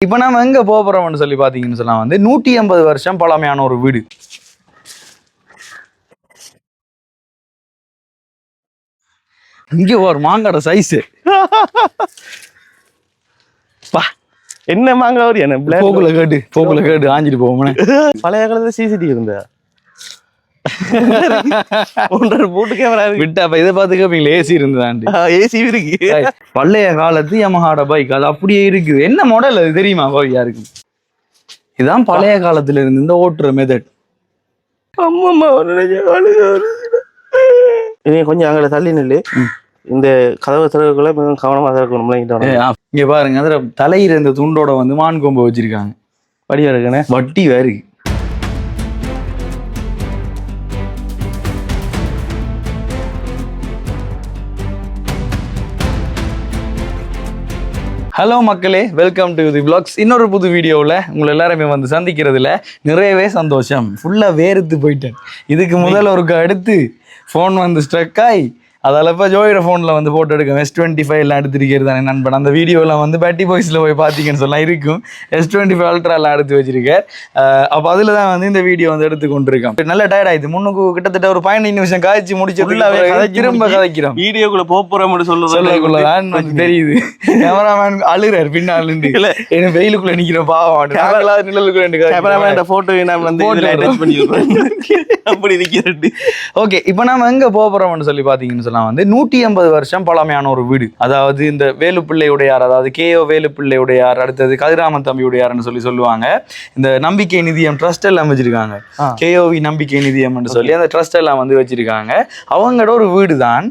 இப்போ நம்ம எங்க போக போறோம்னு சொல்லி பாத்தீங்கன்னு சொன்னா வந்து நூற்றி ஐம்பது வருஷம் பழமையான ஒரு வீடு. இங்க ஒரு மாங்காட சைஸ் பா. என்ன மாங்க ஒரு என்ன? போக்குல கேட்டு போக்குல கேட்டு ஆஞ்சிட்டு போவோம்னே. பழைய காலத்துல சிசிடிவி இருந்தா ஒன்றரை போட்டு கேமரா இருக்கு. விட்டு அப்ப இதை பார்த்து கேப்பீங்களா ஏசி இருந்ததாண்டு ஏசி இருக்கு. பழைய காலத்து யமஹாட பைக் அது அப்படியே இருக்குது. என்ன மாடல் அது தெரியுமா பவி யாருக்கு இதான் பழைய காலத்துல இருந்து இந்த ஓட்டுற மெத்தட் அம்மம்மா. இனி கொஞ்சம் அங்கே தள்ளி நில்லு. இந்த கதவு திறவுக்குள்ள மிகவும் கவனமா திறக்கணும் இங்க பாருங்க அதுல தலையிற இந்த துண்டோட வந்து மான் கொம்பு வச்சிருக்காங்க. படியா இருக்குண்ணே வட்டி வேற ஹலோ மக்களே வெல்கம் டு தி vlogs. இன்னொரு புது வீடியோவில் உங்களை எல்லாருமே வந்து சந்திக்கிறதுல நிறையவே சந்தோஷம். ஃபுல்லாக வேறுத்து போயிட்டேன். இதுக்கு முதல்ல ஒருக்கு அடுத்து ஃபோன் வந்து ஸ்ட்ரக் ஆகி அதால் இப்போ ஜோயோட ஃபோனில் வந்து போட்டோ எடுக்கும். எஸ் டுவெண்ட்டி ஃபைவ் எல்லாம் எடுத்திருக்கிறது தானே நண்பன். அந்த வீடியோலாம் வந்து பேட்டி பாய்ஸில் போய் பார்த்தீங்கன்னு சொல்லலாம் இருக்கும். எஸ் டுவெண்ட்டி ஃபைவ் அல்ட்ராலாம் எடுத்து வச்சிருக்கேன் அப்போ அதில் தான் வந்து இந்த வீடியோ வந்து எடுத்து கொண்டிருக்கோம் நல்ல டயர்ட் ஆயிடுது. முன்னுக்கு கிட்டத்தட்ட ஒரு பதினஞ்சு நிமிஷம் காய்ச்சி முடிச்சு ஃபுல்லாவே கதைச்சு திரும்ப. கதைக்கிறோம். வீடியோக்குள்ள போறோம்னு சொல்லுறது சொல்லக்குள்ளதான் வந்து தெரியுது. கேமராமேன் அழுறாரு பின்னால் இல்ல. என்ன வெயிலுக்குள்ள நிக்கிற பாவம் நிழலுக்குள்ள கேமராமேன் போட்டோ நான் வந்து attach பண்ணி. அப்படி இருக்கிறது. ஓகே இப்போ நாம எங்க போக போறோம்னு சொல்லி பாத்தீங்கன்னு சொன்னா வந்து நூற்றி ஐம்பது வருஷம் பழமையான ஒரு வீடு. அதாவது இந்த வேலுப்பிள்ளையுடையார் அதாவது கேஓ வேலுப்பிள்ளையுடையார் அடுத்தது கதிராமன் தம்பியுடையார்னு சொல்லி சொல்லுவாங்க. இந்த நம்பிக்கை நிதியம் ட்ரஸ்ட் எல்லாம் வச்சிருக்காங்க. கேஓவி நம்பிக்கை நிதியம்னு சொல்லி அந்த ட்ரஸ்ட் எல்லாம் வந்து வச்சிருக்காங்க. அவங்களோட ஒரு வீடு தான்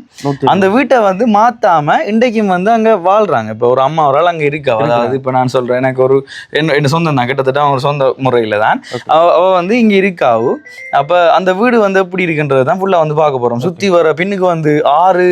அந்த வீட்டை வந்து மாத்தாம இன்றைக்கும் வந்து அங்க வாழ்றாங்க. இப்போ ஒரு அம்மா ஒரு ஆள் அங்க இருக்கா? அதாவது இப்போ நான் சொல்றேன் எனக்கு ஒரு என்ன சொந்தம் தான். கிட்டத்தட்ட அவங்க சொந்த முறையில தான். அவ அவ வந்து இங்க இருக்காவு. அப்ப அந்த வீடு வந்து எப்படி இருக்குன்றது தான் ஃபுல்லா வந்து பார்க்க போறோம். சுத்தி வர பின்னுக்கு வந்து ஆறு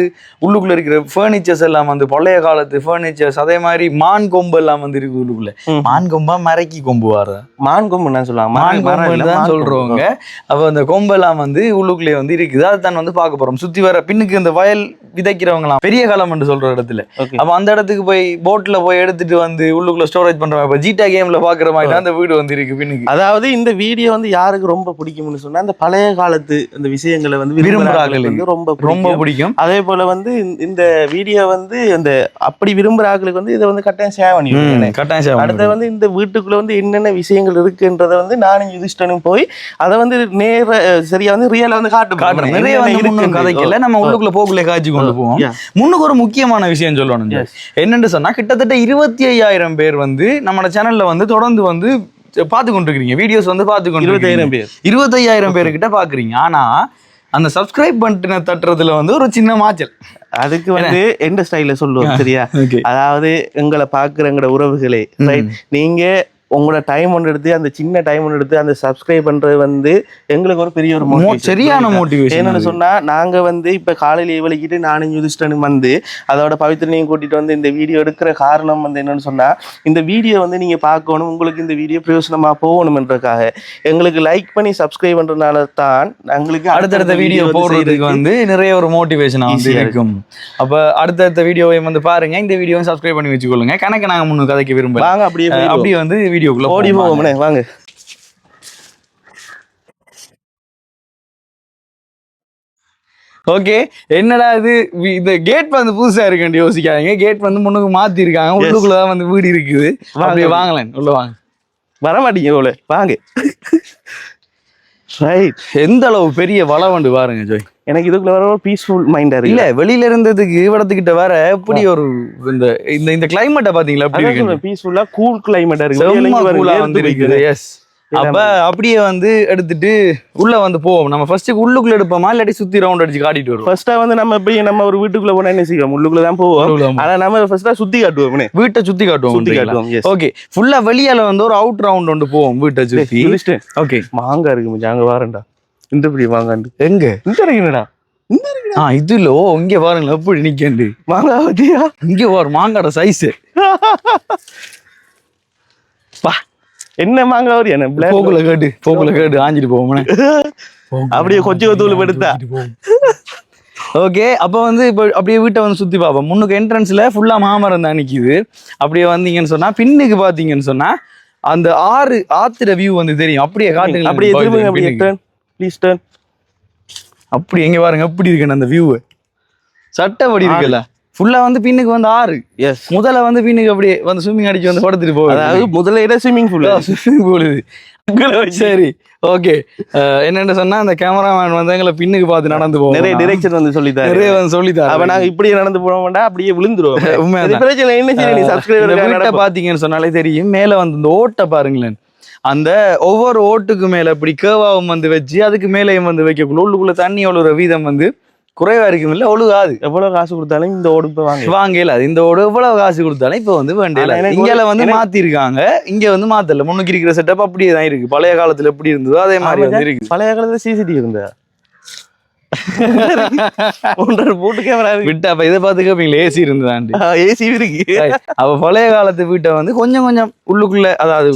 உள்ளுக்குள்ள இருக்கிற ஃபர்னிச்சர்ஸ் எல்லாம் வந்து பழைய காலத்து ஃபர்னிச்சர்ஸ் அதே மாதிரி மான் கொம்பு எல்லாம் வந்து இருக்கு உள்ளுக்குள்ள. மான் கொம்பா மறைக்கி கொம்பு வர? மான் கொம்பு என்ன சொல்லுவாங்க மான் கொம்பு தான் சொல்றவங்க. அப்ப அந்த கொம்பெல்லாம் வந்து உள்ளுக்குள்ளே வந்து இருக்குது. அதை தான் வந்து பார்க்க போறோம். சுத்தி வர பின்னுக்கு இந்த வயல் விதைக்கிறவங்கலாம் பெரிய காலம் என்று சொல்ற இடத்துல. அப்ப அந்த இடத்துக்கு போய் போட்ல போய் எடுத்துட்டு வந்து உள்ளுக்குள்ள ஸ்டோரேஜ் பண்றாங்க இப்ப ஜீட்டா கேம்ல பாக்குற மாதிரி தான் அந்த வீடு வந்து இருக்கு பின்னுக்கு. அதாவது இந்த வீடியோ வந்து யாருக்கு ரொம்ப பிடிக்கும்னு சொன்னா அந்த பழைய காலத்து அந்த விஷயங்களை வந்து வந்து ரொம்ப ரொம்ப பிடிக்கும். பிடிக்கும் அதே போல வந்து இந்த- இந்த வீடியோ வந்து அந்த அப்படி விரும்புற ஆட்களுக்கு வந்து இதை வந்து கட்டாயம் ஷேர் பண்ணி. கட்டாயம் சேவை அடுத்து வந்து இந்த வீட்டுக்குள்ள வந்து என்னென்ன விஷயங்கள் இருக்குன்றத வந்து நானும் யுதிஷ்டனும் போய் அதை வந்து நேர சரியா வந்து ரியலா வந்து காட்டு காட்டுறோம் நிறைய வந்து கதைக்கல நம்ம உள்ளுக்குள்ள போக்குள்ளே காய்ச்சி கொண்டு போவோம். முன்னுக்கு ஒரு முக்கியமான விஷயம் சொல்லணும். என்னன்னு சொன்னா கிட்டத்தட்ட இருபத்தி ஐயாயிரம் பேர் வந்து நம்ம சேனல்ல வந்து தொடர்ந்து வந்து பார்த்து கொண்டிருக்கீங்க வீடியோஸ் வந்து பார்த்து கொண்டு இருபத்தாயிரம் பேர். இருபத்தையாயிரம் பேர்கிட்ட பாக்குறீங்க ஆனா அந்த சப்ஸ்கிரைப் பட்டனை தட்டுறதுல வந்து ஒரு சின்ன மாச்சல். அதுக்கு வந்து எந்த ஸ்டைல சொல்லுவோம் சரியா? அதாவது எங்களை பாக்குற எங்களோட உறவுகளே? நீங்க உங்களோட டைம் ஒன்று எடுத்து அந்த சின்ன டைம் ஒன்று எடுத்து அந்த சப்ஸ்கிரைப் பண்றது வந்து எங்களுக்கு ஒரு பெரிய ஒரு. சரியான? மோட்டிவேஷன் என்னன்னு சொன்னா நாங்க வந்து இப்ப காலையில இவளிக்கிட்டு நானும் யுதிஷ்டனும் வந்து அதோட பவித்ரனையும் கூட்டிட்டு வந்து இந்த வீடியோ எடுக்கிற காரணம் வந்து என்னன்னு சொன்னா இந்த வீடியோ வந்து நீங்க பார்க்கணும் உங்களுக்கு இந்த வீடியோ பிரயோசனமா போகணும்ன்றதுக்காக எங்களுக்கு லைக் பண்ணி சப்ஸ்கிரைப் பண்றதுனால தான் எங்களுக்கு அடுத்தடுத்த வீடியோ போடுறதுக்கு வந்து நிறைய ஒரு மோட்டிவேஷனா வந்து இருக்கும் அப்ப அடுத்தடுத்த வீடியோவையும் வந்து பாருங்க இந்த வீடியோவும் சப்ஸ்கிரைப் பண்ணி வச்சுக்கொள்ளுங்க கணக்கு நாங்க முன்னு கதைக்க விரும்பல வாங்க அப்படியே. அப்படியே வந்து வீடியோக்குள்ள ஓடி போவோம். போவோம்னே வாங்க. ஓகே என்னடா இது? இந்த கேட் வந்து புதுசா இருக்குன்னு யோசிக்காதீங்க. கேட் வந்து முன்னுக்கு மாத்தி இருக்காங்க உள்ளுக்குள்ள தான் வந்து வீடு இருக்குது. அப்படியே வாங்கலாம் உள்ள வாங்க. வர மாட்டீங்க போல. வாங்க. ரைட் எந்த அளவு பெரிய வளவண்டு பாருங்க ஜோய். எனக்கு இதுக்குள்ள வர ஒரு பீஸ்ஃபுல் மைண்டா இருக்கு இல்ல வெளியில இருந்ததுக்கு இவடத்துக்கிட்ட வர எப்படி ஒரு இந்த இந்த இந்த கிளைமேட்டை பாத்தீங்களா? அப்படி இருக்கு? பீஸ்ஃபுல்லா கூல் கிளைமேட்டா இருக்கு. கூலா வந்து இருக்குது. எஸ் அப்ப அப்படியே வந்து எடுத்துட்டு உள்ள வந்து போவோம். நம்ம ஃபர்ஸ்ட் உள்ளுக்குள்ள எடுப்போமா? இல்லாட்டி சுத்தி ரவுண்ட் அடிச்சு காட்டிட்டு வருவோம்? ஃபர்ஸ்டா வந்து நம்ம போய் நம்ம ஒரு வீட்டுக்குள்ள போனா என்ன செய்வோம்? உள்ளுக்குள்ள தான் போவோம். ஆனா நம்ம ஃபர்ஸ்டா சுத்தி காட்டுவோம் வீட்டை சுத்தி காட்டுவோம் சுத்தி காட்டுவோம். ஓகே ஃபுல்லா வெளியால வந்து ஒரு அவுட் ரவுண்ட் ஒன்று போவோம் வீட்டை சுத்தி. ஓகே மாங்கா இருக்கு அங்க வாரேன்டா. இந்த இப்படி மாங்காண்டு எங்க? இந்த இருக்குடா இந்த ஆ இதுல. ஓ இங்க பாருங்க எப்படி நிக்கண்டு. மாங்கா பத்தியா இங்க ஒரு மாங்காட சைஸ் பா என்ன மாங்கா ஒரு என்ன போக்குல கேட்டு போக்குல கேட்டு ஆஞ்சிட்டு போவோம்னே. அப்படியே கொஞ்சம் தூள் படுத்தா ஓகே அப்போ வந்து இப்போ அப்படியே வீட்டை வந்து சுற்றி பார்ப்போம். முன்னுக்கு என்ட்ரன்ஸில் ஃபுல்லாக மாமரம் தான் நிற்கிது அப்படியே வந்தீங்கன்னு சொன்னால் பின்னுக்கு பார்த்தீங்கன்னு சொன்னால் அந்த ஆறு ஆத்துற வியூ வந்து தெரியும். அப்படியே காட்டுங்க அப்படியே திரும்புங்க அப்படியே ப்ளீஸ் டர்ன் அப்படி எங்க பாருங்க எப்படி இருக்குன்னு அந்த வியூ சட்டப்படி இருக்குல்ல. ஃபுல்லா வந்து பின்னுக்கு வந்து ஆறு. எஸ் முதல்ல வந்து பின்னுக்கு அப்படியே வந்து ஸ்விம்மிங் அடிச்சு வந்து படுத்துட்டு போகுது. அதாவது முதல்ல இடம் ஸ்விம்மிங் பூல் ஸ்விம்மிங் பூல் சரி ஓகே என்னென்ன சொன்னா அந்த கேமராமேன் வந்து எங்களை பின்னுக்கு பார்த்து நடந்து போவோம் நிறைய டிரெக்ஷன் வந்து சொல்லித்தாரு. நிறைய வந்து சொல்லித்தாரு. அப்ப நாங்க இப்படியே நடந்து போனோம்டா அப்படியே விழுந்துருவோம். உண்மைதான். இது பிரச்சனை என்ன செய்ய நீ சப்ஸ்கிரைபர் பாத்தீங்கன்னு சொன்னாலே தெரியும். மேல வந்து இந்த ஓட்டை பாருங்களேன். அந்த ஒவ்வொரு ஓட்டுக்கு மேல இப்படி கேவாவும் வந்து வச்சு அதுக்கு மேலேயும் வந்து வைக்கக்குள்ள உள்ளுக்குள்ள தண்ணி ஒழுகுற வீதம் வந்து குறைவா இருக்கும் இல்ல? ஒழுகாது. எவ்வளவு காசு கொடுத்தாலும் இந்த ஓடு போய் வாங்க. வாங்கல இந்த ஓடு எவ்வளவு காசு கொடுத்தாலும் இப்ப வந்து வேண்டியல இங்கல வந்து மாத்திருக்காங்க. இங்க வந்து மாத்தல. முன்னுக்கு இருக்கிற செட்டப் அப்படியே தான் இருக்கு. பழைய காலத்துல எப்படி இருந்ததோ அதே மாதிரி வந்து இருக்கு. பழைய காலத்துல சிசிடிவி இருந்தா ஒன்றரை போட்டு கேமரா விட்டு அப்ப இதை பார்த்து கேப்பீங்களா ஏசி இருந்ததாண்டு ஏசி இருக்கு. அப்ப பழைய காலத்து வீட்டை வந்து கொஞ்சம் கொஞ்சம் உள்ளுக்குள்ள அதாவது.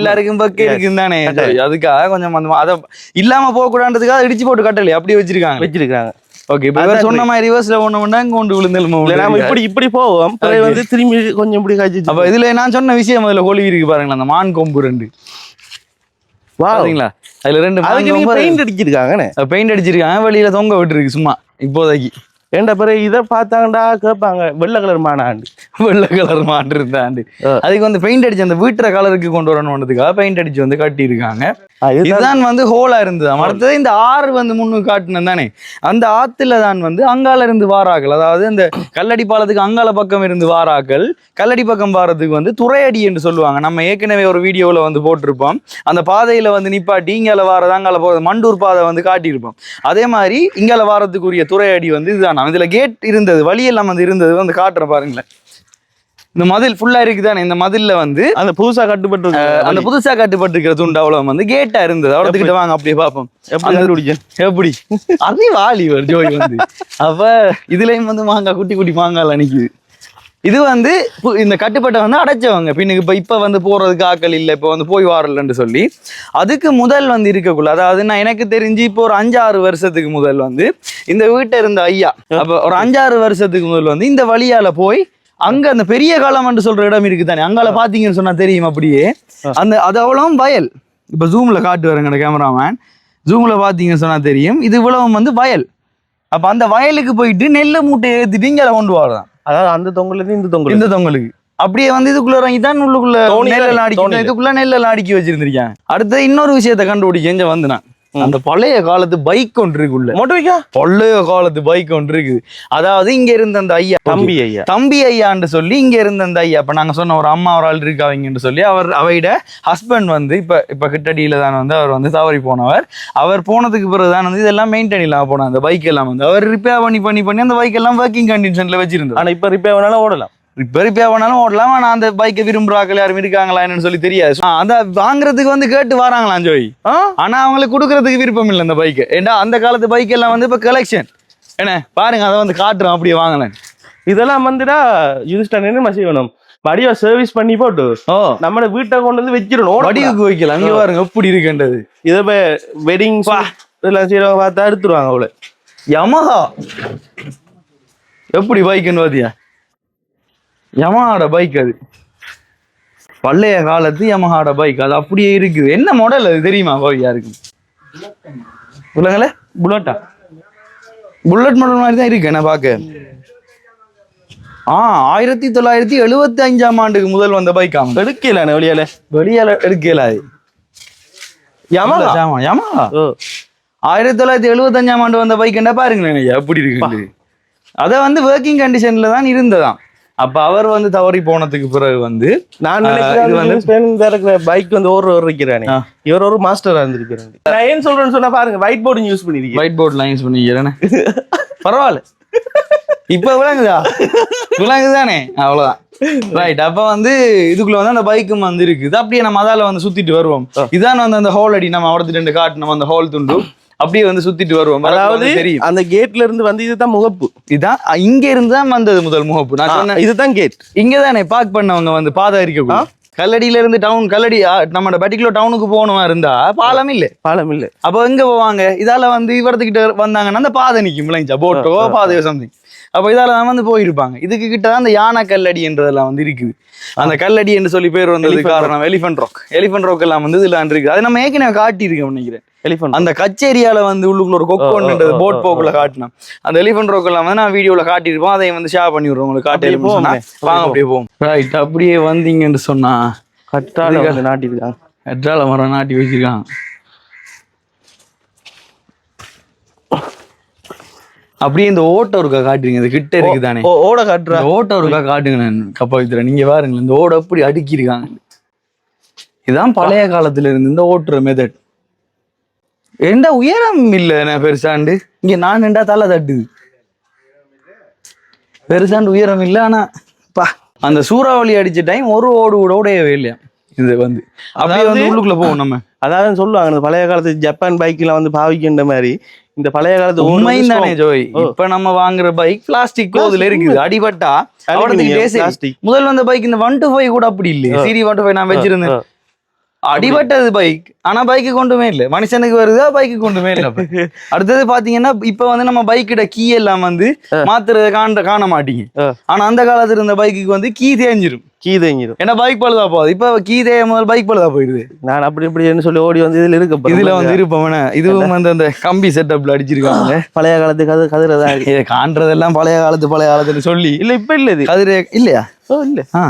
எல்லாருக்கும் பக்கம். இருக்குன்னு தானே. அதுக்காக கொஞ்சம் அந்த அத இல்லாம போக கூடாதுக்காக இடிச்சு போட்டு கட்டலையே அப்படியே வச்சிருக்காங்க வச்சிருக்காங்க. ஓகே இப்ப சொன்ன மாதிரி ரிவர்ஸ்ல ஒண்ணு கொண்டு இல்ல நாம இப்படி இப்படி போவோம். வந்து திரும்பி கொஞ்சம் இப்படி காய்ச்சி அப்ப இதுல நான் சொன்ன விஷயம் அதுல கொழுவி இருக்கு பாருங்களேன் அந்த மான் கொம்பு ரெண்டு. பாத்தீங்களா? அதுல ரெண்டு பெயிண்ட் அடிச்சிருக்காங்கண்ணே பெயிண்ட் அடிச்சிருக்காங்க. வெளியில தொங்க விட்டுருக்கு சும்மா. இப்போதைக்கு. ஏன்டா பிறகு இதை பார்த்தாங்கடா கேட்பாங்க. வெள்ளை கலர் மானாண்டு. வெள்ளை கலர் மாட்டு இருந்தாண்டு. அதுக்கு வந்து பெயிண்ட் அடிச்சு அந்த வீட்டுற கலருக்கு கொண்டு வரணுன்றதுக்காக பெயிண்ட் அடிச்சு வந்து கட்டி இருக்காங்க இதுதான் வந்து ஹோலா இருந்தது. அடுத்தது இந்த ஆறு வந்து முன்னுக்கு காட்டினது தானே. அந்த ஆத்துல தான் வந்து அங்கால இருந்து வாராக்கள் அதாவது இந்த கல்லடி பாலத்துக்கு அங்கால பக்கம் இருந்து வாராக்கள் கல்லடி பக்கம் வாரத்துக்கு வந்து துறையடி என்று சொல்லுவாங்க. நம்ம ஏற்கனவே ஒரு வீடியோவில் வந்து போட்டிருப்போம். அந்த பாதையில வந்து நிப்பாட்டி இங்கால வாரது அங்கால போறது மண்டூர் பாதை வந்து காட்டியிருப்போம். அதே மாதிரி இங்கால வாரத்துக்குரிய துறையடி வந்து இதுதான்? இதுல கேட் இருந்தது வழியெல்லாம் வந்து இருந்தது வந்து காட்டுறேன் பாருங்களேன். இந்த மதில் ஃபுல்லா இருக்குதானே? இந்த மதில்ல வந்து அந்த புதுசா கட்டுப்பட்டு அந்த புதுசா கட்டுப்பட்டிருக்கிற துண்டு அவ்வளவு வந்து கேட்டா இருந்தது. அவ்வளவுக்கிட்ட வாங்க அப்படியே பார்ப்போம். எப்படி எப்படி? அதே வாலி ஒரு ஜோய் வந்து. அப்ப இதுலயும் வந்து மாங்காய் குட்டி குட்டி மாங்காய் நிக்குது. இது வந்து இந்த கட்டுப்பட்டை வந்து அடைச்சவங்க. பின்னுக்கு இப்ப இப்ப வந்து போறதுக்கு ஆக்கள் இல்லை இப்ப வந்து போய் வரலன்னு சொல்லி. அதுக்கு முதல் வந்து இருக்கக்குள்ள அதாவது நான் எனக்கு தெரிஞ்சு இப்போ ஒரு அஞ்சாறு வருஷத்துக்கு முதல் வந்து இந்த வீட்டை இருந்த ஐயா அப்ப ஒரு அஞ்சாறு வருஷத்துக்கு முதல் வந்து இந்த வழியால போய் அங்க அந்த பெரிய காலம் சொல்ற இடம் இருக்கு தானே அங்கால பாத்தீங்கன்னு சொன்னா தெரியும் அப்படியே. அந்த அது அவ்வளவும் வயல். இப்ப ஜூம்ல காட்டு வரங்க கேமராமேன் ஜூம்ல பாத்தீங்கன்னு சொன்னா தெரியும் இது இவ்வளவும் வந்து வயல். அப்ப அந்த வயலுக்கு போயிட்டு நெல்லை மூட்டை ஏத்திட்டு இங்க கொண்டு வரலாம் அதாவது அந்த தொங்கல இருந்து இந்த தொங்கல் இந்த தொங்கலுக்கு. அப்படியே வந்து இதுக்குள்ள இறங்கி தான் உள்ளுக்குள்ள நெல்லெல்லாம் அடிக்கணும். இதுக்குள்ள நெல்லெல்லாம் அடுக்கி வச்சிருந்திருக்காங்க அடுத்து இன்னொரு விஷயத்தை கண்டுபிடிக்க வந்து நான். அந்த பழைய காலத்து பைக் ஒன்று இருக்குள்ள மொட்டை வைக்கா பழைய காலத்து பைக் ஒன்று இருக்குது அதாவது இங்க இருந்த அந்த ஐயா தம்பி. ஐயா. தம்பி ஐயான்னு சொல்லி இங்க இருந்த அந்த ஐயா. இப்ப நாங்க சொன்ன ஒரு அம்மா ஒரு ஆள் இருக்காவங்கன்னு சொல்லி அவர் அவையிட ஹஸ்பண்ட் வந்து இப்ப இப்ப கிட்டடியில தான் வந்து அவர் வந்து தவறி போனவர். அவர் போனதுக்கு பிறகு தான் வந்து இதெல்லாம் மெயின்டைன் இல்லாம போனார். அந்த பைக் எல்லாம் வந்து அவர் ரிப்பேர் பண்ணி பண்ணி பண்ணி அந்த பைக் எல்லாம் ஒர்க்கிங் கண்டிஷன்ல வச்சிருந்தார் ஆனா இப்ப ரிப்பேர் வேணாலும் ஓடலாம். ரிப்பேர் ரிப்பேர் பண்ணாலும் ஓடலாம்? ஆனா அந்த பைக்கை விரும்புறாக்கள் யாரும் இருக்காங்களா என்னன்னு சொல்லி தெரியாது. அந்த வாங்குறதுக்கு வந்து கேட்டு வராங்களாம் ஜோய் ஆ? ஆனா அவங்களுக்கு கொடுக்கறதுக்கு விருப்பம் இல்லை அந்த பைக்கு ஏண்டா அந்த காலத்து பைக் எல்லாம் வந்து இப்ப கலெக்ஷன் என்ன பாருங்க அதை வந்து காட்டுறோம் அப்படியே வாங்கலாம் இதெல்லாம் வந்துடா யூஸ்டன் என்ன செய்யணும் வடிவா சர்வீஸ் பண்ணி போட்டு நம்ம வீட்டை கொண்டு வந்து வச்சிடணும். வடிவுக்கு வைக்கலாம். அங்க பாருங்க எப்படி இருக்குன்றது. இதை வெட்டிங் இதெல்லாம் செய்யறவங்க பார்த்தா எடுத்துருவாங்க அவளை. யமஹா எப்படி பைக்குன்னு பாத்தியா? யமஹாட பைக் அது. பழைய காலத்து யமஹாட பைக் அது அப்படியே இருக்குது. என்ன மாடல் அது தெரியுமா போய் யாருக்கு? சொல்லுங்களே புல்லட்டா புல்லட் மாடல் மாதிரி தான் இருக்கு என்ன பார்க்க. ஆ ஆயிரத்தி தொள்ளாயிரத்தி எழுபத்தி அஞ்சாம் ஆண்டுக்கு முதல் வந்த பைக் ஆமாம் எடுக்கல வெளியால. வெளியால எடுக்கல அது. யமஹா ஆமா யமஹா ஆயிரத்தி தொள்ளாயிரத்தி எழுபத்தஞ்சாம் ஆண்டு வந்த பைக் என்ன பாருங்களேன் எப்படி இருக்கு அதை வந்து ஒர்க்கிங் கண்டிஷன்ல தான் இருந்ததாம். அப்ப அவர் வந்து தவறி போனதுக்கு பிறகு வந்து நான் நினைக்கிறேன் பைக் வந்து ஒரு ஒரு இருக்கிறானே. இவர் ஒரு மாஸ்டரா இருந்திருக்கிறாரு. நான் ஏன் சொல்றேன்னு சொன்னா பாருங்க ஒயிட் போர்டு யூஸ் பண்ணிருக்கீங்க ஒயிட் போர்ட் லைன்ஸ் பண்ணிக்கிறேன்னு பரவாயில்ல. இப்ப விளங்குதா? விளங்குதானே? அவ்வளவுதான். ரைட் அப்ப வந்து இதுக்குள்ள வந்து அந்த பைக்கும் வந்து இருக்குது அப்படியே நம்ம அதால வந்து சுத்திட்டு வருவோம். இதான் வந்து அந்த ஹோல் அடி நம்ம அவரத்து ரெண்டு காட்டு நம்ம அந்த ஹோல் துண்டு. அப்படியே வந்து சுத்திட்டு வருவோம். அதாவது தெரியும். அந்த கேட்ல இருந்து வந்து இதுதான் முகப்பு. இதான் இங்க இருந்து தான் வந்தது முதல் முகப்பு. நான் சொன்னேன் இதுதான் கேட் இங்க தானே பார்க் பண்ணவங்க வந்து பாதை இருக்கக்கூடாது கல்லடியில இருந்து டவுன் கல்லடி நம்ம பர்டிகுலர் டவுனுக்கு போகணுமா இருந்தா பாலம் இல்ல. பாலம் இல்ல. அப்போ எங்க போவாங்க? இதால வந்து இவரத்துக்கிட்ட வந்தாங்கன்னா அந்த பாதை நிற்கும் இல்லைங்களா? போட்டோ பாதையோ சம்திங் அப்போ இதால தான் வந்து போயிருப்பாங்க. இதுக்கு கிட்ட தான் அந்த யானை கல்லடி என்றதெல்லாம் வந்து இருக்குது. அந்த கல்லடி என்று சொல்லி பேர் வந்தது Elephant காரணம் எலிஃபென்ட் ராக் எலிஃபென்ட் ராக் எல்லாம் வந்து இதுல இருக்கு அது நம்ம ஏற்கனவே காட்டியிருக்கோம் நினைக்கிறேன். எலிஃபண்ட் அந்த கச்சேரியால வந்து உள்ளுக்குள்ள ஒரு கொக்கோன்றது ஓ, போட் போக்குள்ள காட்டினோம். அந்த எலிஃபென்ட் ரோக் எல்லாம் வந்து நான் வீடியோல காட்டியிருப்போம் அதையும் வந்து ஷேர் பண்ணி விடுறோம். உங்களுக்கு காட்டி போவோமே. வாங்க அப்படியே போவோம். ரைட் அப்படியே வந்தீங்கன்னு சொன்னா வந்து நாட்டிருக்காங்க எட்ரால மரம் நாட்டி வச்சிருக்காங்க. அப்படியே இந்த ஓட்டோ இருக்கா காட்டுறீங்க. இது கிட்ட இருக்குதானே ஓ ஓட காட்டுறா? ஓட்டோ இருக்கா காட்டுங்க நான் கப்பாவித்திர நீங்க பாருங்க இந்த ஓட அப்படி அடுக்கியிருக்காங்க. இதுதான் பழைய காலத்துல இருந்து இந்த ஓட்டுற மெத்தட் எந்த உயரம் இல்ல நான் பெருசாண்டு? இங்க நான் ரெண்டா தலை தட்டுது பெருசாண்டு உயரம் இல்ல ஆனா பா அந்த சூறாவளி அடிச்ச டைம் ஒரு ஓடு கூட உடையவே இல்லையா? இது வந்து. அப்படியே வந்து உள்ளுக்குள்ள போவோம் நம்ம. அதாவது சொல்லுவாங்க இந்த பழைய காலத்து ஜப்பான் பைக்லாம் வந்து பாவிக்கின்ற மாதிரி இந்த பழைய காலத்து உண்மையும் தானே. ஜோய். இப்ப நம்ம வாங்குற பைக் பிளாஸ்டிக் அதுல இருக்குது. அடிபட்டா. முதல் வந்த பைக் இந்த ஒன் டு ஃபைவ் கூட அப்படி இல்லையே. சீரி ஒன் டு ஃபைவ் நான் வச்சிருந்தேன். அடிபட்டது பைக் ஆனா பைக்கு கொண்டுமே இல்ல. மனுஷனுக்கு வருதா பைக்கு கொண்டுமே இல்ல. அடுத்தது பாத்தீங்கன்னா இப்ப வந்து நம்ம பைக்கிட கீ எல்லாம் வந்து மாத்துறத காண காண மாட்டீங்க. ஆனா அந்த காலத்துல இருந்த பைக்குக்கு வந்து கீ தேஞ்சிரும். கீ தேங்கிடும் ஏன்னா பைக் பழுதா போகுது. இப்ப கீ தேய முதல் பைக் பழுதா போயிடுது நான் அப்படி இப்படின்னு சொல்லி ஓடி வந்து இதுல இருக்க இதுல வந்து இருப்பவன இதுவும் வந்து அந்த கம்பி செட்டப்ல அடிச்சிருக்காங்க. பழைய காலத்து கதை கதிரதான். காண்றதெல்லாம் பழைய காலத்து பழைய காலத்துன்னு சொல்லி இல்ல இப்ப இல்ல இது. கதிரே இல்லையா? இல்ல. ஆ.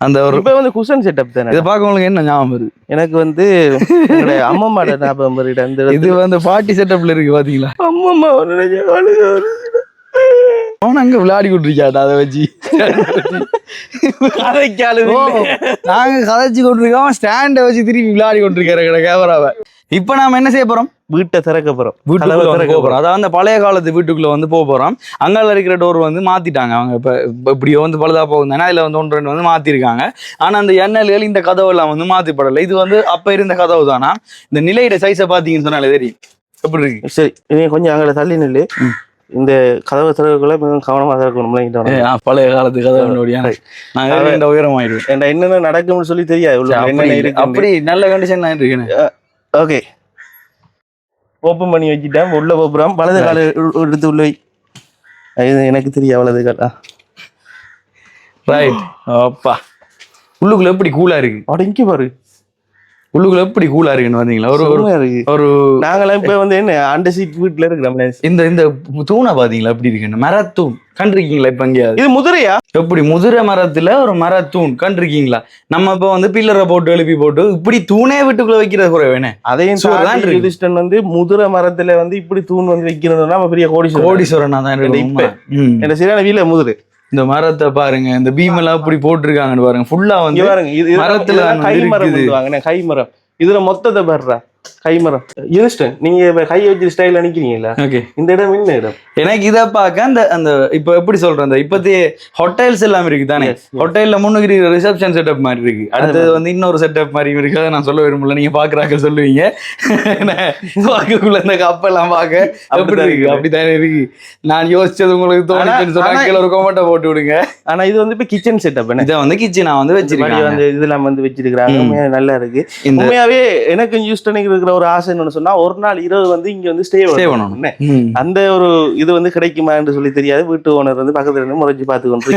அந்த ஒரு இப்ப வந்து குஷன் செட்டப் தானே இதை பார்க்க உங்களுக்கு என்ன ஞாபகம் வருது? எனக்கு வந்து அம்மம்மாட ஞாபகம் வருது அந்த. இது வந்து பாட்டி செட்டப்ல இருக்கு பாத்தீங்களா? அம்மம்மா அவன் அங்க விளையாடி கொண்டிருக்காட்டா அதை வச்சு. கதைக்காலும். நாங்க கதைச்சு கொண்டிருக்கோம் ஸ்டாண்டை வச்சு திருப்பி விளையாடி கொண்டிருக்கிற கேமராவை. இப்ப நாம என்ன செய்ய போறோம்? வீட்டை திறக்க போறோம். வீட்டுக்குள்ள கதவை திறக்க போறோம். அதாவது அந்த பழைய காலத்து வீட்டுக்குள்ள வந்து போக போறோம். அங்கால இருக்கிற டோர் வந்து மாத்திட்டாங்க. அவங்க இப்ப இப்ப இப்படியோ வந்து பழுதா போகும் தானே அதுல வந்து ஒன்று ரெண்டு வந்து மாத்திருக்காங்க. ஆனா அந்த எண்ணெய்கள் இந்த கதவெல்லாம் வந்து மாத்திப்படல. இது வந்து அப்ப இருந்த கதவு தானா? இந்த நிலையிட சைஸை பாத்தீங்கன்னு சொன்னாலே தெரியும். எப்படி இருக்கு? சரி கொஞ்சம் அங்கே தள்ளி நில்லு. இந்த கதவை திறக்கக்குள்ள மிகவும் கவனமா திறக்கணும்ல இங்கிட்ட ஏ, ஆ, பழைய காலத்து கதவு நோடியா நான் வேற இந்த உயரம் ஆயிடுவேன் ஏன்டா என்னென்ன நடக்கும்னு சொல்லி தெரியாது. அப்படி நல்ல கண்டிஷன் இருக்கேன். ஓகே ஓப்பன் பண்ணி வச்சுட்டேன். உள்ள போப்புறோம் வலது கால எடுத்து உள்ள இது எனக்கு தெரியும் வலது கால். ரைட் அப்பா. உள்ளுக்குள்ள எப்படி கூலா இருக்கு? அட இங்க பாரு. உள்ளுக்குள்ள எப்படி கூலா இருக்குன்னு வந்தீங்களா? ஒரு ஒரு நாங்களாம் இப்ப வந்து என்ன அண்டர் சீட் வீட்டுல இருக்கிறோம் இந்த இந்த தூணை பாத்தீங்களா எப்படி இருக்குன்னு மரத்தூண். கண்டிருக்கீங்களா இப்ப எங்கேயாவது இது முதிரையா? எப்படி? முதிரை மரத்துல ஒரு மரத்தூண். கண்டிருக்கீங்களா? நம்ம இப்ப வந்து பில்லரை போட்டு எழுப்பி போட்டு இப்படி தூணே வீட்டுக்குள்ள வைக்கிறது அதையும் சூப்பரா தாண்டி இருக்கு. யுதிஷ்டன் வந்து முதிரை மரத்துல வந்து இப்படி தூண் வந்து நம்ம பெரிய கோடீஸ்வரன். கோடீஸ்வரனா தான். என்ன சரியான வீல முதிரை. இந்த மரத்தை பாருங்க இந்த பீம் எல்லாம் இப்படி போட்டிருக்காங்கன்னு பாருங்க. ஃபுல்லா வந்து பாருங்க இது மரத்துல கை மரம் கை மரம் இதுல மொத்தத்தை பாருடா. கை மரம். யுதிஷ்டன் நீங்க கை வச்சு ஸ்டைல் நினைக்கிறீங்களா ஓகே இந்த இடம் என்ன இடம். எனக்கு இதை பார்க்க அந்த அந்த இப்போ எப்படி சொல்றேன் அந்த இப்போதைய ஹோட்டல்ஸ் எல்லாம் இருக்கு தானே. ஹோட்டல்ல முன்னுக்கு ரிசப்ஷன் செட்டப் மாதிரி இருக்கு. அடுத்தது வந்து இன்னொரு செட்டப் மாதிரி இருக்கு அதை நான் சொல்ல விரும்பல. நீங்க பாக்குறாக்க சொல்லுவீங்க. பார்க்கக்குள்ள இந்த கப்பெல்லாம் பார்க்க எப்படி இருக்கு. அப்படித்தானே இருக்கு. நான் யோசிச்சது உங்களுக்கு தோணுச்சுன்னு சொன்னா ஆனா- கீழே ஒரு கோமட்டை போட்டு விடுங்க. ஆனா இது வந்து இப்ப கிச்சன் செட்டப் இதை வந்து கிச்சன் நான் வந்து வச்சிருக்கேன் வந்து இதெல்லாம் வந்து. உண்மையா நல்லா இருக்கு. உண்மையாவே எனக்கு யூஸ்டனுக்கு இருக்கிற ஒரு ஆசை என்னன்னு சொன்னா ஒரு நாள் இரவு வந்து இங்க வந்து ஸ்டே பண்ணணும். அந்த ஒரு இது வந்து கிடைக்குமா என்று சொல்லி தெரியாது. வீட்டு ஓனர் வந்து பக்கத்துல இருந்து முறைச்சு பார்த்து கொண்டு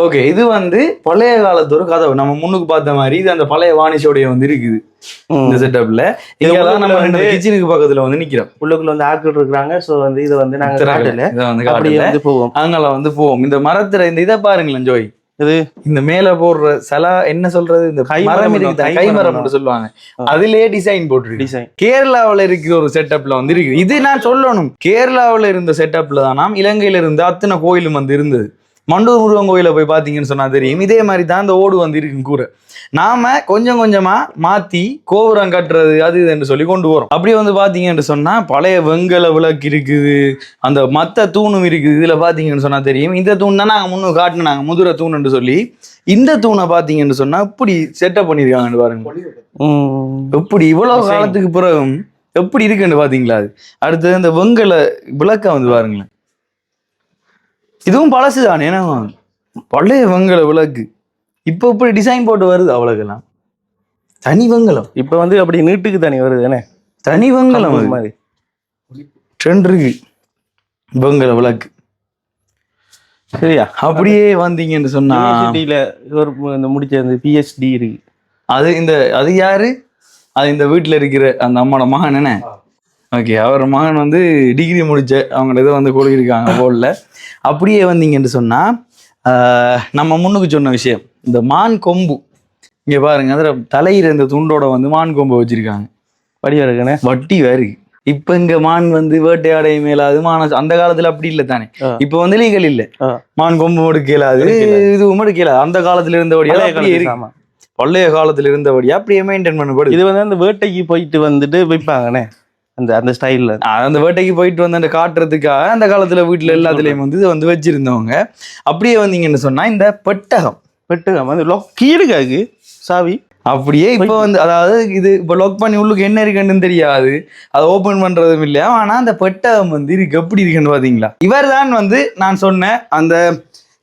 ஓகே இது வந்து பழைய காலத்து ஒரு கதவு நம்ம முன்னுக்கு பார்த்த மாதிரி இது அந்த பழைய வாணிஷோடைய வந்து இருக்குது. இந்த செட்டப்ல இங்கெல்லாம் நம்ம வந்து- கிச்சனுக்கு பக்கத்துல வந்து நிக்கிறோம். உள்ளுக்குள்ள வந்து ஆட்கள் இருக்கிறாங்க. சோ வந்து இதை வந்து நாங்க காட்டல வந்து போவோம். அங்கல வந்து போவோம். இந்த மரத்துல இந்த இதை பாருங்களேன் ஜோய். இது இந்த மேல போடுற சில என்ன சொல்றது? இந்த கைமரம் மரம் இருக்குது? கைமரம் சொல்லுவாங்க. அதுலயே டிசைன் போட்டிருக்கு. டிசைன் கேரளாவுல இருக்கிற ஒரு செட்டப்ல வந்து இருக்கு இது நான் சொல்லணும். கேரளாவுல இருந்த செட்டப்ல தான் நாம் இலங்கையில இருந்த அத்தனை கோயிலும் வந்து இருந்தது. மண்டூர் முருகன் கோயில போய் பாத்தீங்கன்னு சொன்னா தெரியும். இதே மாதிரி தான் அந்த ஓடு வந்து இருக்கும் கூரை நாம கொஞ்சம் கொஞ்சமா மாத்தி கோபுரம் கட்டுறது அது என்று சொல்லி கொண்டு வரோம் அப்படி வந்து பாத்தீங்கன்னு சொன்னா பழைய வெங்கல விளக்கு இருக்குது. அந்த மத்த தூணும் இருக்குது. இதுல பாத்தீங்கன்னு சொன்னா தெரியும். இந்த தூண் தான் நாங்க முன்னு காட்டினாங்க முதுரை தூணுன்னு சொல்லி இந்த தூணை பாத்தீங்கன்னு சொன்னா இப்படி செட்டப் பண்ணிருக்காங்கன்னு பாருங்க. எப்படி இவ்வளவு. காலத்துக்கு பிறகும் எப்படி இருக்குன்னு பாத்தீங்களா அது? அடுத்தது இந்த வெங்கல விளக்க வந்து பாருங்களேன். இதுவும் பழசு தானே. ஏன்னா பழைய வெங்கல விளக்கு. இப்போ இப்படி டிசைன் போட்டு வருது அவ்வளோக்கெல்லாம் தனி வங்கலம். இப்ப வந்து அப்படி நீட்டுக்கு தனி வருது என்ன தனி வங்கலம் அது. மாதிரி. ட்ரெண்ட் இருக்கு. வங்கல விளக்கு. சரியா? அப்படியே வந்தீங்கன்னு சொன்னா ஒரு இந்த முடிச்ச இந்த பிஎஸ்டி இருக்கு. அது இந்த அது யாரு? அது இந்த வீட்டில் இருக்கிற அந்த அம்மாவோட மகன் என்ன? ஓகே அவர் மகன் வந்து டிகிரி முடிச்ச அவங்க இதை வந்து கொடுக்கிருக்காங்க போர்டில் அப்படியே வந்தீங்கன்னு சொன்னா ஆஹ், நம்ம முன்னுக்கு சொன்ன விஷயம் இந்த மான் கொம்பு. இங்க பாருங்க அதில் தலையிற இந்த துண்டோட வந்து மான் கொம்பு வச்சிருக்காங்க. படியா இருக்குண்ணே வட்டி வேறு இப்ப இங்க மான் வந்து வேட்டையாடை மேலாது மான அந்த காலத்துல அப்படி இல்லை தானே. இப்ப வந்து லீகல் இல்ல. மான் கொம்பு எடுக்கலாது. இது எடுக்கலாது. அந்த காலத்துல இருந்தபடியா அப்படியே இருக்கு. பழைய காலத்துல இருந்தபடியா அப்படியே மெயின்டைன் பண்ணப்படுது. இது வந்து அந்த வேட்டைக்கு போயிட்டு வந்துட்டு வைப்பாங்கண்ணே. அந்த அந்த ஸ்டைல்ல அந்த வேட்டைக்கு போயிட்டு வந்து அந்த காட்டுறதுக்காக அந்த காலத்துல வீட்டுல எல்லாத்துலயும் வந்து. இதை வந்து வச்சிருந்தவங்க. அப்படியே வந்தீங்கன்னு சொன்னா இந்த பெட்டகம். வெட்டுங்க வந்து லொக் கீழுக்காக்கு சாவி? அப்படியே இப்போ வந்து அதாவது இது இப்போ லாக் பண்ணி உள்ளுக்கு என்ன இருக்குன்னு தெரியாது. அதை ஓபன் பண்றதும் இல்லையா ஆனா அந்த பெட்டகம் வந்து இருக்கு. எப்படி இருக்குன்னு பாத்தீங்களா? இவர்தான் வந்து நான் சொன்ன அந்த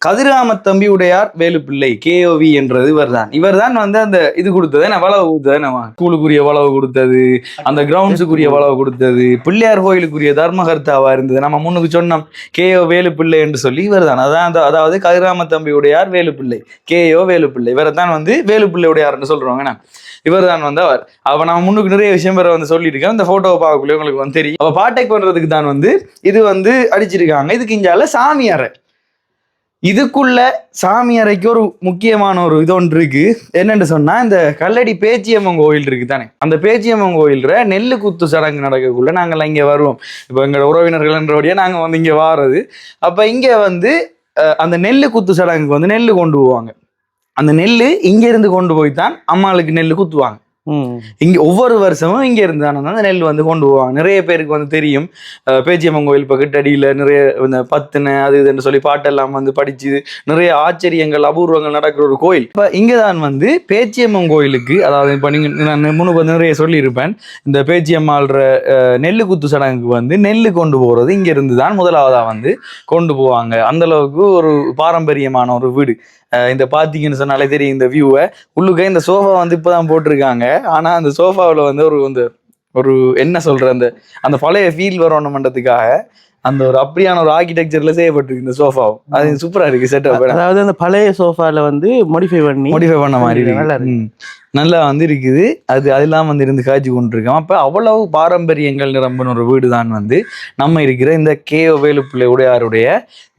கதிராம தம்பி உடையார் வேலுப்பிள்ளை கேஓவி என்றது இவர்தான். இவர்தான் வந்து அந்த இது கொடுத்தது என்ன வளவு கொடுத்தது நம்ம ஸ்கூலுக்குரிய வளவு கொடுத்தது அந்த கிரவுண்ட்ஸுக்குரிய வளவு கொடுத்தது பிள்ளையார் கோயிலுக்குரிய தர்மகர்த்தாவா இருந்தது. நம்ம முன்னுக்கு சொன்னோம் கேஓ வேலுப்பிள்ளை என்று சொல்லி இவர்தான். அதான் அந்த அதாவது கதிராம தம்பி உடையார் வேலுப்பிள்ளை கேஓ வேலுப்பிள்ளை. இவரை தான் வந்து வேலுப்பிள்ளை உடையார்னு சொல்றோங்க நான் இவர் தான் வந்து அவர். அப்ப நான் முன்னுக்கு நிறைய விஷயம் வேற வந்து சொல்லியிருக்கேன் இந்த போட்டோவை பார்க்கக்குள்ளே உங்களுக்கு வந்து தெரியும். அவ பாட்டேக் பண்றதுக்கு தான் வந்து இது வந்து அடிச்சிருக்காங்க. இதுக்கு இஞ்சால சாமியாரை இதுக்குள்ள சாமி அறைக்கு ஒரு முக்கியமான ஒரு இது ஒன்று இருக்கு என்னென்னு சொன்னா இந்த கல்லடி பேச்சியம்மன் கோயில் இருக்கு தானே அந்த பேச்சியம்மன் கோயில்ற நெல்லு குத்து சடங்கு நடக்கக்குள்ள நாங்கள்லாம் இங்கே வருவோம். இப்போ எங்களோட உறவினர்கள்ன்றபடியே நாங்கள் வந்து இங்கே வாரது. அப்போ இங்கே வந்து அந்த நெல்லு குத்து சடங்குக்கு வந்து நெல் கொண்டு போவாங்க. அந்த நெல் இங்கேருந்து கொண்டு போய் தான் அம்மாளுக்கு நெல் குத்துவாங்க. இங்க ஒவ்வொரு வருஷமும் இங்க இருந்து அந்த நெல் வந்து கொண்டு போவாங்க. நிறைய பேருக்கு வந்து தெரியும். பேச்சியம்மன் கோயில் இப்போ கிட்டடியில் நிறைய இந்த பத்துன அது இதுன்னு சொல்லி பாட்டெல்லாம் வந்து படிச்சு நிறைய ஆச்சரியங்கள் அபூர்வங்கள் நடக்கிற ஒரு கோயில். இப்போ இங்கே தான் வந்து பேச்சியம்மன் கோயிலுக்கு அதாவது இப்போ நீங்கள் நான் முன்னுக்கு வந்து நிறைய சொல்லியிருப்பேன். இந்த பேச்சியம்மாள்ற நெல்லு குத்து சடங்குக்கு வந்து நெல் கொண்டு போகிறது இங்க இருந்து தான் முதலாவதாக வந்து கொண்டு போவாங்க. அந்த அளவுக்கு ஒரு பாரம்பரியமான ஒரு வீடு. இந்த பார்த்தீங்கன்னு சொன்னாலே தெரியும் இந்த வியூவை உள்ளுக்க இந்த சோஃபா வந்து இப்போதான் போட்டிருக்காங்க. ஆனா அந்த சோஃபாவில் வந்து ஒரு இந்த ஒரு என்ன சொல்ற அந்த அந்த பழைய ஃபீல் வரணும் மன்றதுக்காக அந்த ஒரு அப்படியான ஒரு ஆர்கிடெக்சர்ல செய்யப்பட்டிருக்கு இந்த சோஃபாவும் அது சூப்பரா இருக்கு செட்டப் அதாவது அந்த பழைய சோஃபால வந்து மாடிஃபை பண்ணி மாடிஃபை பண்ண மாதிரி இருக்கு. நல்லா வந்து இருக்குது அது அதெல்லாம் வந்து இருந்து காய்ச்சி கொண்டிருக்கோம். அப்போ அவ்வளவு பாரம்பரியங்கள் நிரம்பின ஒரு வீடு தான் வந்து நம்ம இருக்கிற இந்த கே வேலுப்பிள்ளை உடையாருடைய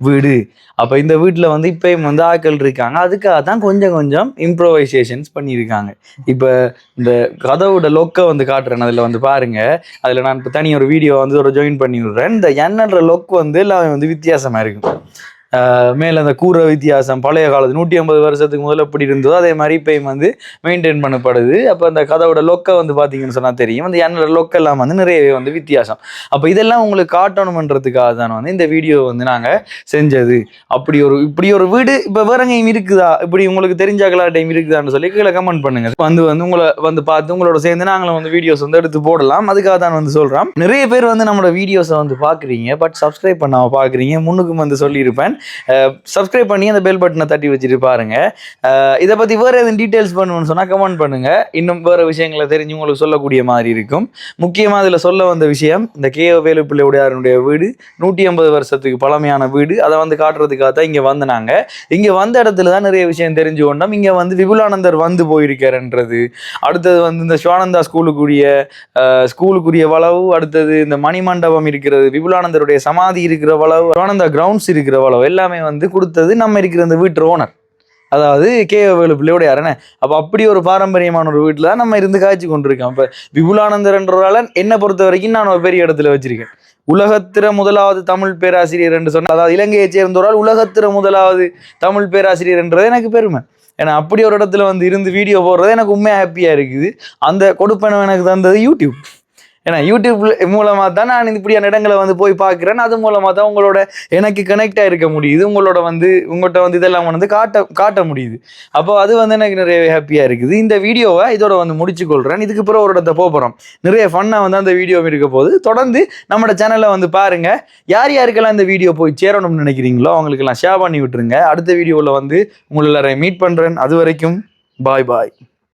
வீடு. அப்போ இந்த வீட்டில் வந்து இப்பயும் வந்து ஆட்கள் இருக்காங்க. அதுக்காக தான் கொஞ்சம் கொஞ்சம் இம்ப்ரோவைசேஷன்ஸ் பண்ணியிருக்காங்க. இப்போ இந்த கதவோட லொக்கை வந்து காட்டுறேன். அதில் வந்து பாருங்க. அதில் நான் இப்போ தனி ஒரு வீடியோ வந்து ஒரு ஜாயின் பண்ணி விடுறேன் இந்த பண்ணுற லுக் வந்து எல்லாமே வந்து வித்தியாசமாக இருக்கும். மேலே அந்த கூரை வித்தியாசம் பழைய காலத்து நூற்றி ஐம்பது வருஷத்துக்கு முதல்ல எப்படி இருந்ததோ அதே மாதிரி இப்பயும் வந்து மெயின்டைன் பண்ணப்படுது. அப்போ அந்த கதவோட லொக்கை வந்து பார்த்தீங்கன்னு சொன்னால் தெரியும். அந்த என்னோட லொக்கெல்லாம் வந்து நிறையவே வந்து வித்தியாசம். அப்போ இதெல்லாம் உங்களுக்கு காட்டணுமன்றதுக்காக தான் வந்து இந்த வீடியோ வந்து நாங்கள் செஞ்சது. அப்படி ஒரு இப்படி ஒரு வீடு இப்போ வேற எங்கேயும் இருக்குதா? இப்படி உங்களுக்கு தெரிஞ்சாக்கலா டைம் இருக்குதான்னு சொல்லி கீழே கமெண்ட் பண்ணுங்க. வந்து வந்து உங்களை வந்து பார்த்து உங்களோட சேர்ந்து நாங்களும் வந்து வீடியோஸ் வந்து எடுத்து போடலாம். அதுக்காக தான் வந்து சொல்கிறோம் நிறைய பேர் வந்து நம்மளோட வீடியோஸை வந்து பார்க்குறீங்க. பட் சப்ஸ்கிரைப் பண்ணாமல் பார்க்குறீங்க. முன்னுக்கும் வந்து சொல்லியிருப்பேன். சப்ஸ்கிரைப் பண்ணி அந்த பெல் பட்டனை தட்டி வச்சுட்டு பாருங்க. இதை பத்தி வேற எதுவும் டீட்டெயில்ஸ் பண்ணணும்னு சொன்னா கமெண்ட் பண்ணுங்க. இன்னும் வேற விஷயங்களை தெரிஞ்சு உங்களுக்கு சொல்லக்கூடிய மாதிரி இருக்கும். முக்கியமா இதுல சொல்ல வந்த விஷயம் இந்த கேஓ வேலுப்பிள்ளை உடையாருடைய வீடு நூற்றி ஐம்பது வருஷத்துக்கு பழமையான வீடு. அதை வந்து காட்டுறதுக்காக தான் இங்க வந்தனாங்க. இங்க வந்த இடத்துல தான் நிறைய விஷயம் தெரிஞ்சு கொண்டோம். இங்க வந்து விபுலானந்தர் வந்து போயிருக்காருன்றது. அடுத்தது வந்து இந்த சிவானந்தா ஸ்கூலுக்குரிய ஸ்கூலுக்குரிய வளவு. அடுத்தது இந்த மணிமண்டபம் இருக்கிறது. விபுலானந்தருடைய சமாதி இருக்கிற வளவு. சிவானந்தா கிரவுண்ட்ஸ் இருக்கிற வளவு. எல்லாமே வந்து கொடுத்தது நம்ம இருக்கிற இந்த வீட்டு ஓனர் அதாவது கே வேலு பிள்ளையோட அப்போ அப்படி ஒரு பாரம்பரியமான ஒரு வீட்டில் தான் நம்ம இருந்து காய்ச்சி கொண்டிருக்கோம். இப்போ விபுலானந்தர்ன்றதால என்னை பொறுத்த வரைக்கும் நான் ஒரு பெரிய இடத்துல வச்சிருக்கேன். உலகத்திர முதலாவது தமிழ் பேராசிரியர் என்று சொன்னால் அதாவது இலங்கையை சேர்ந்தவரால் உலகத்திர முதலாவது தமிழ் பேராசிரியர் என்றது எனக்கு பெருமை. ஏன்னா அப்படி ஒரு இடத்துல வந்து இருந்து வீடியோ போடுறது எனக்கு உண்மையாக ஹாப்பியாக இருக்குது. அந்த கொடுப்பனம் எனக்கு தந்தது யூடியூப் ஏன்னா யூடியூப் மூலமாக தான் நான் இப்படியான இடங்களை வந்து போய் பார்க்குறேன். அது மூலமாக தான் உங்களோட எனக்கு கனெக்ட் ஆகிருக்க முடியுது. உங்களோட வந்து உங்கள்கிட்ட வந்து இதெல்லாம் வந்து காட்ட காட்ட முடியுது. அப்போ அது வந்து எனக்கு நிறைய ஹாப்பியாக இருக்குது. இந்த வீடியோவை இதோட வந்து முடிச்சு கொள்கிறேன் இதுக்கு பிறகு ஒரு இடத்த போகிறோம் நிறைய ஃபன்னாக வந்து அந்த வீடியோ இருக்க போது தொடர்ந்து நம்மளோட சேனலை வந்து பாருங்கள் யார் யாருக்கெல்லாம் இந்த வீடியோ போய் சேரணும்னு நினைக்கிறீங்களோ அவங்களுக்கெல்லாம் ஷேர் பண்ணி விட்டுருங்க. அடுத்த வீடியோவில் வந்து உங்களை எல்லாரையும் மீட் பண்ணுறேன் அது வரைக்கும் பாய் பாய்